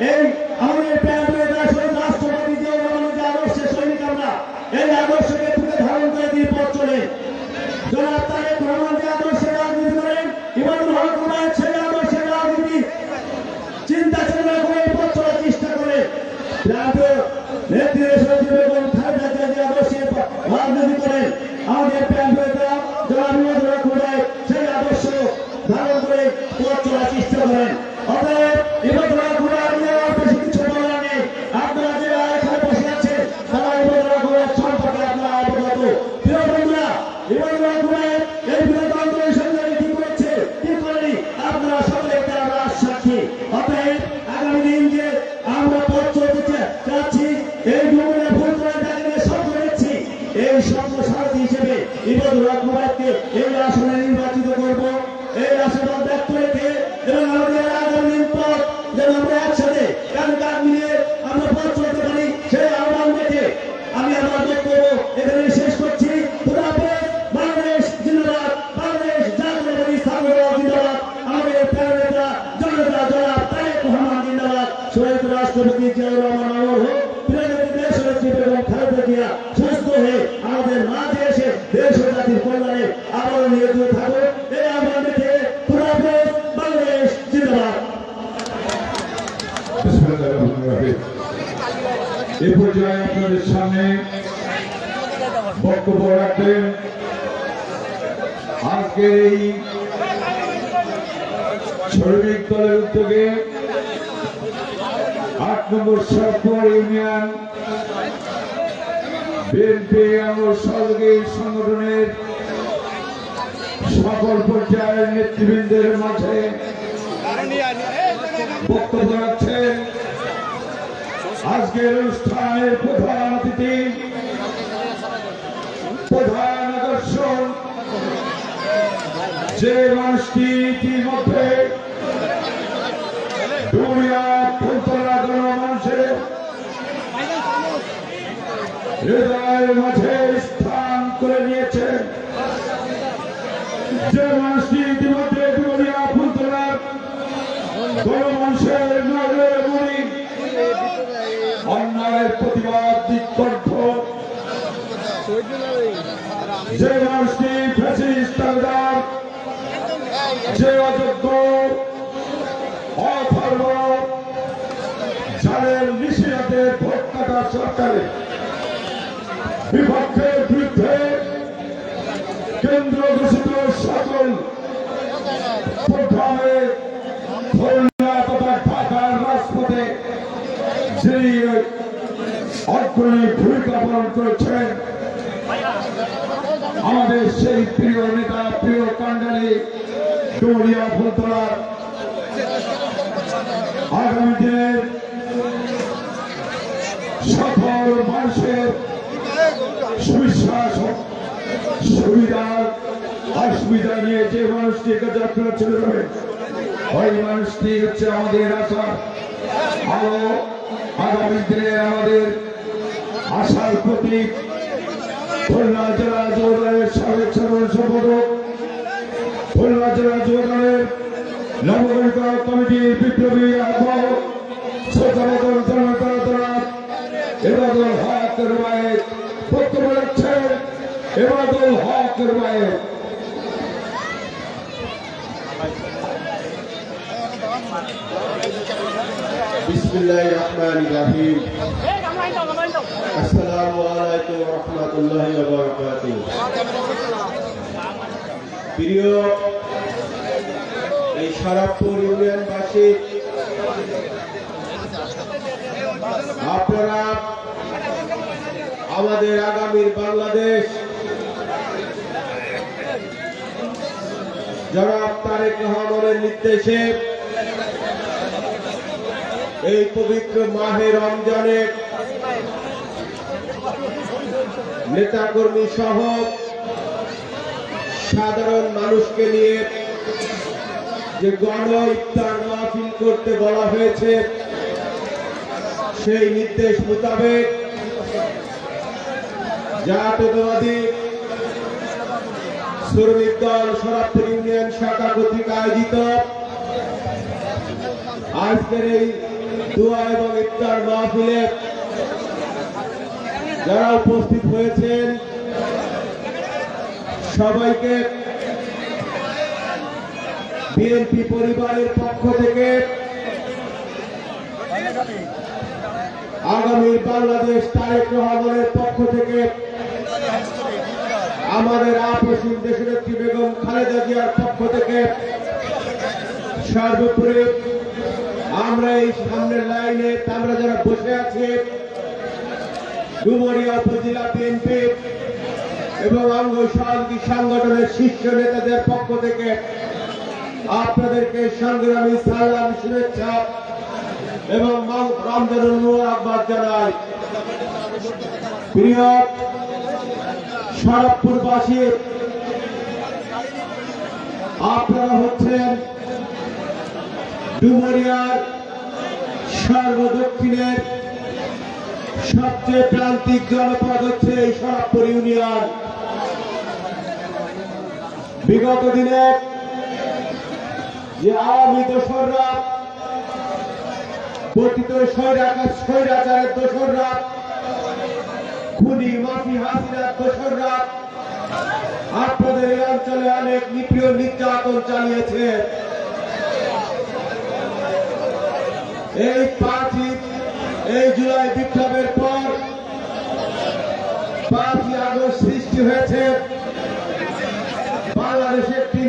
Ei, আট নম্বর সরপুর union সংগঠনের সকল পর্যায়ের নেতৃবৃন্দের মাঝে বক্তব্য রাখছেন। আজকের অনুষ্ঠানের প্রধান যে মানুষটি ইতিমধ্যে দুনিয়া ফুলতলা কোনো মানুষের হৃদয়ের মাঝে স্থান করে নিয়েছেন যে মানুষটি ইতিমধ্যে দুনিয়া ফুলতলার কোন মানুষের মনি অন্যায়ের প্রতিবাদ দিককণ্ঠ যে মানুষটি ফ্যাসিস্ট তালদার যে অযোগ্য, অথর্ব, যাদের নিশিরাতে ভোট কাটার সরকারে বিপক্ষের বিরুদ্ধে কেন্দ্র ঘোষিত সকল প্রোগ্রামে খুলনা তথা ঢাকার রাজপথে যিনি অগ্রণী ভূমিকা পালন করেছেন, আমাদের সেই প্রিয় নেতা, প্রিয় কান্ডারি ডোরিয়া ফুলতলার আগামী দিনের সকল মানুষের সুবিশ্বাস সুবিধা অসুবিধা নিয়ে যে মানুষটি যাত্রা চলে যাবে, ওই মানুষটি হচ্ছে আমাদের আশা। আরও আগামী দিনে আমাদের আশার প্রতীক খুলনা জেলা যুবদলের সাবেক সাধারণ সম্পাদক খুলনা জেলা যুবদলের নবগঠিত কমিটির বিপ্লবী আহ্বায়ক শ্রদ্ধাবদল জনতা জনাব এবাদুল হক রুমায়ের বক্তব্য রাখছেন এবাদুল হক বিসমিল্লাহ রহমান রাহিম। আসসালামু আলাইকুম রহমতুল্লাহ প্রিয় এই সারাপুর ইউনিয়নবাসী, আপনারা আমাদের আগামীর বাংলাদেশ, জনাব তারেক রহমানের নির্দেশে এই পবিত্র মাহে রমজানে নেতাকর্মী সহ সাধারণ মানুষকে নিয়ে যে গণ ইফতার মাহফিল করতে বলা হয়েছে, সেই নির্দেশ মোতাবেক জাতীয়তাবাদী শ্রমিক দল ইউনিয়ন শাখা কর্তৃক আয়োজিত আজকের এই দোয়া এবং ইফতার মাহফিলে যারা উপস্থিত হয়েছেন সবাইকে বিএনপি পরিবারের পক্ষ থেকে আগামী বাংলাদেশ তারেক রহমানের পক্ষ থেকে আমাদের আপসীন দেশনেত্রী বেগম খালেদা জিয়ার পক্ষ থেকে সর্বোপরি আমরা এই সামনের লাইনে আমরা যারা বসে আছি, ডুমরিয়া উপজেলা বিএনপি এবং অঙ্গ সহযোগী সংগঠনের শীর্ষ নেতাদের পক্ষ থেকে আপনাদেরকে সংগ্রামী সালাম শুভেচ্ছা এবং রমজানুল মোবারকবাদ জানাই। প্রিয় সড়কপুরবাসী, আপনারা হচ্ছেন ডুমরিয়ার সর্বদক্ষিণের সবচেয়ে প্রান্তিক জনপদ হচ্ছে এই সড়কপুর ইউনিয়ন। বিগত দিনে যে আওয়ামী দোসররা পতিত স্বৈরাচার, স্বৈরাচারের দোসররা, খুনি মাফি হাসিনার দোসররা, আপনাদের এই অঞ্চলে অনেক নিপীড় নির্যাতন চালিয়েছে। এই পাঁচই, এই জুলাই বিপ্লবের পর পাঁচই আগস্ট সৃষ্টি হয়েছে।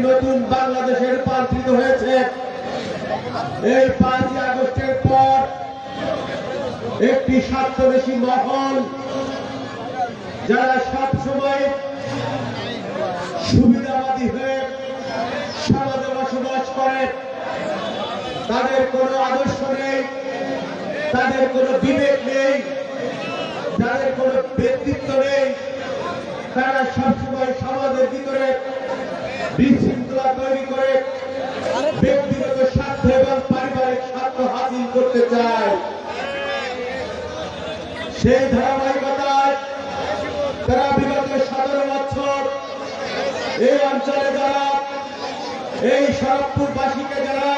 নতুন বাংলাদেশের রূপান্তরিত হয়েছে। এই পাঁচই আগস্টের পর একটি স্বার্থবেশী মহল যারা সব সময় সুবিধাবাদী হয়ে সমাজে বসবাস করে, তাদের কোনো আদর্শ নেই, তাদের কোনো বিবেক নেই তাদের কোনো ব্যক্তিত্ব নেই তারা সবসময় সমাজের ভিতরে বিশৃঙ্খলা তৈরি করে ব্যক্তিগত স্বার্থ এবং পারিবারিক স্বার্থ হাসিল করতে চায় সেই ধারাবাহিকতায় তারা বিগত সতেরো বছর এই অঞ্চলে যারা এই সড়কপুরবাসীকে যারা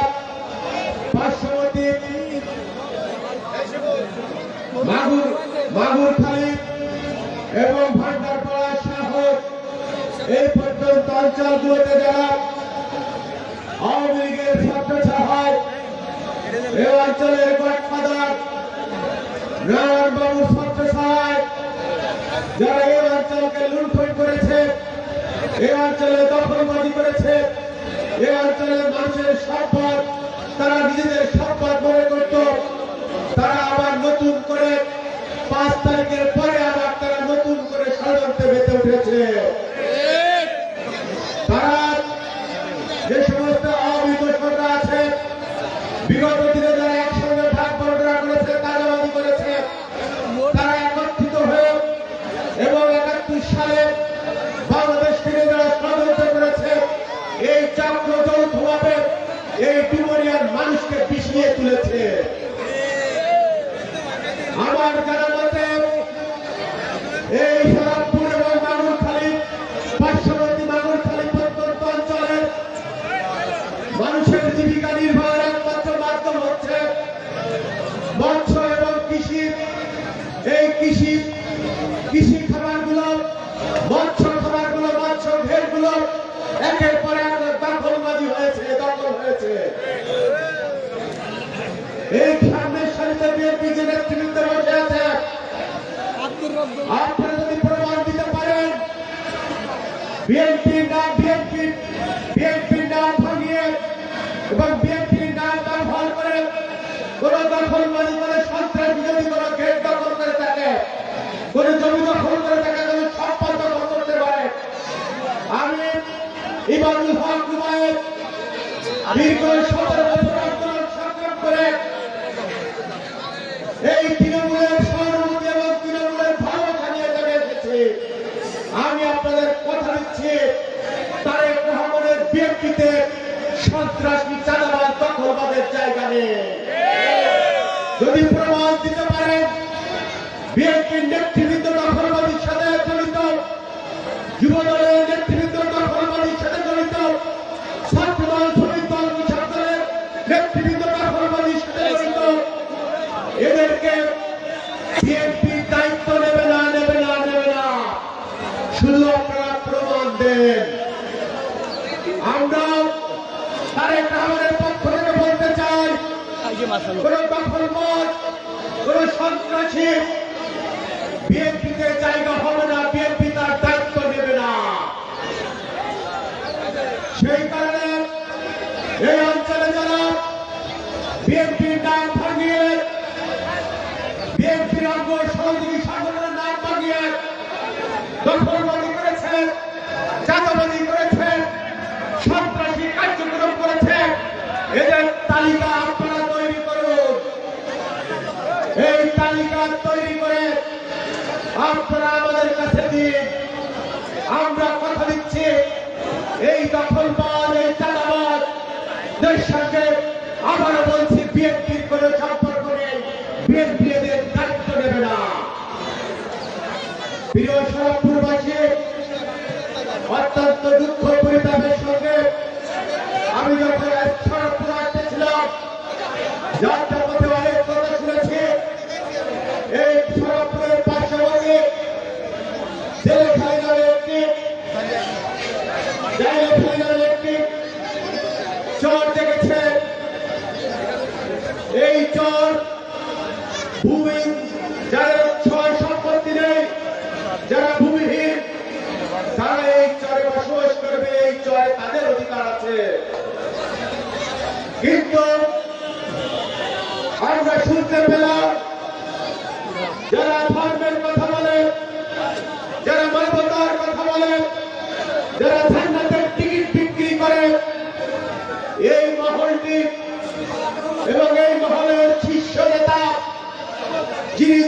পার্শ্ববর্তী মাগুর মাগুরখালী এবং ভান্ডারপাড়া শাহর। এই পর্যন্ত অঞ্চলগুলোতে যারা আওয়ামী লীগের ছাত্র ছাড়ায় এই অঞ্চলের গডফাদার নারায়ণবাবুর ছাত্র ছাড়ায় যারা এই অঞ্চলকে লুণ্ঠন করেছে, এই অঞ্চলে দখলবাজি করেছে এই মানুষের সম্পদ, তারা নিজেদের সম্পদ মনে করত। তারা আবার নতুন করে পাঁচ তারিখের পরে আবার তারা নতুন করে ষড়যন্ত্রে মেতে এবং করে, কোন দখলবাজি করে সন্ত্রাস বিরোধী কোন গেট দখল করে থাকে কোন জমি দখল করে থাকে কোন সম্পদ দখল করতে পারে। আমি ইমানুল হক রুবায়ের দীর্ঘ সতেরো যদি প্রমাণ দিতে পারেন বিএনপির নেতৃবৃন্দ দখলবাদীর সাথে জড়িত যুব দলের নেতৃবৃন্দ দখলবাদীর সাথে জড়িত, ছাত্রদল, শ্রমিক দল ছাত্রের নেতৃবৃন্দ দখলবাদীর সাথে জড়িত, এদেরকে বিএনপি দায়িত্ব নেবে না নেবে না নেবে না। শুধু আপনারা প্রমাণ দেন। আমরা তারেক রহমানের পক্ষ থেকে বলতে চাই, কোন পর কোন সন্ত্রাসী তালিকা তৈরি করে আপনারা আমাদের কাছে দিয়ে আমরা কথা দিচ্ছি। এই দখলবাদ এই চাঁদাবাদ সঙ্গে আবারও বলছি বিএনপির কোনো সম্পর্ক নেই। বিএনপি এদের দায়িত্ব নেবে না। প্রিয় সরবপুরবাসী অত্যন্ত দুঃখ পরিতাপের সঙ্গে আমি যখন চর। ভূমি যারা ছয় সম্পত্তি নেই যারা ভূমিহীন, তারা এই চরে বসবাস করবে এই চরে তাদের অধিকার আছে। কিন্তু আমরা শুনতে পেলাম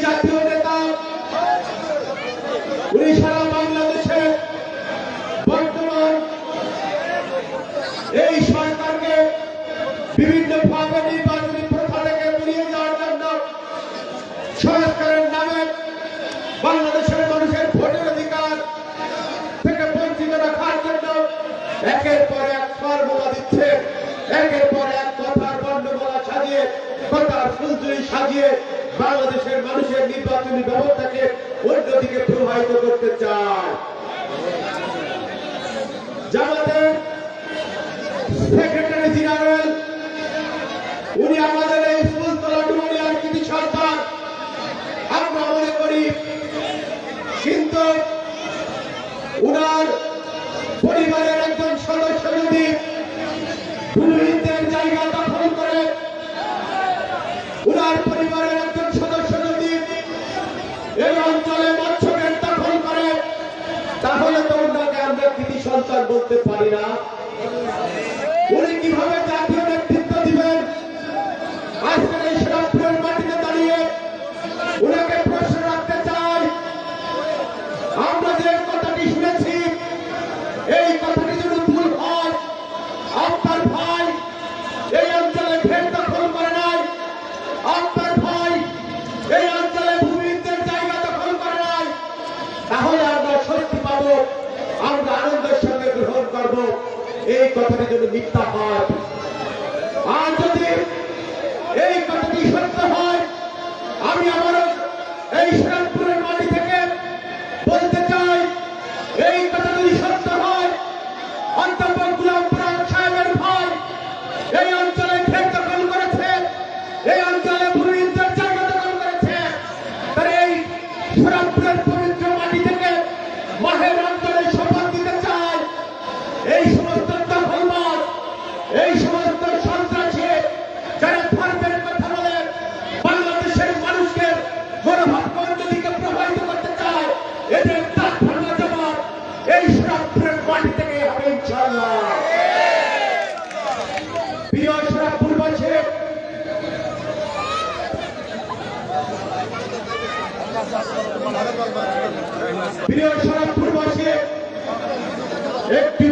জাতীয় নেতা। উনি সারা ব্যবস্থাকে অন্যদিকে প্রবাহিত করতে চায়। জামাতের সেক্রেটারি জেনারেল উনি আমাদের করতে পারি না। উনি কীভাবে জাতি এই কথাটি যদি মিথ্যা হয়। আর যদি এই কথাটি সত্য হয় আমি আমার এই প্রিয় শরৎপুরবাসী একটি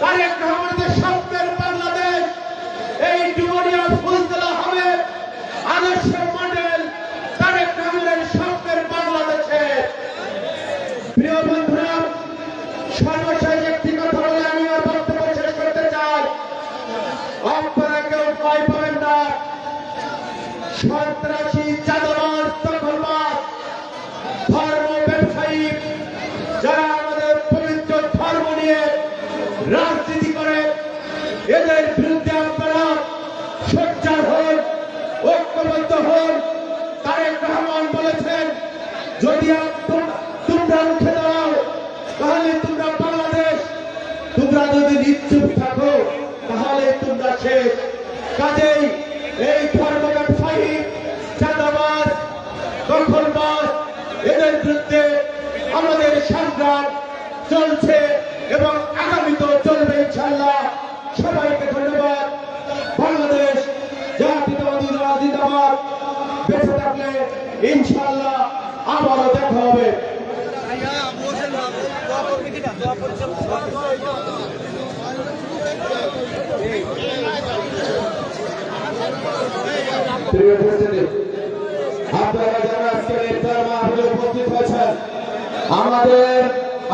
তারেক রহমানের স্বপ্নের বাংলাদেশ। এই ডুমরিয়া ফুলতলা হবে আদর্শ মডেল তারেক রহমানের স্বপ্নের বাংলাদেশে। প্রিয় বন্ধুরা, সর্বশেষ একটি কথা বলে আমি আমার বক্তব্য শেষ করতে চাই। আপনারা সন্ত্রাসী হন তারেক রহমান বলেছেন, যদি তোমরা রুখে দাও তাহলে তোমরা বাংলাদেশ। তোমরা যদি নিশ্চুপ থাকো, তাহলে তোমরা শেষ। কাজেই এই ধর্ম ব্যবসায়ী চাঁদাবাজ, দখলবাজ, এদের বিরুদ্ধে আমাদের সংগ্রাম চলছে এবং আগামীতেও চলবে ইনশাল্লাহ ইনশাল্লাহ আবারও দেখা হবে। আপনারা যারা আজকের ইফতার মাহফিলে উপস্থিত হয়েছেন, আমাদের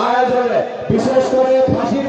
আয়োজনে বিশেষ করে ফাঁসির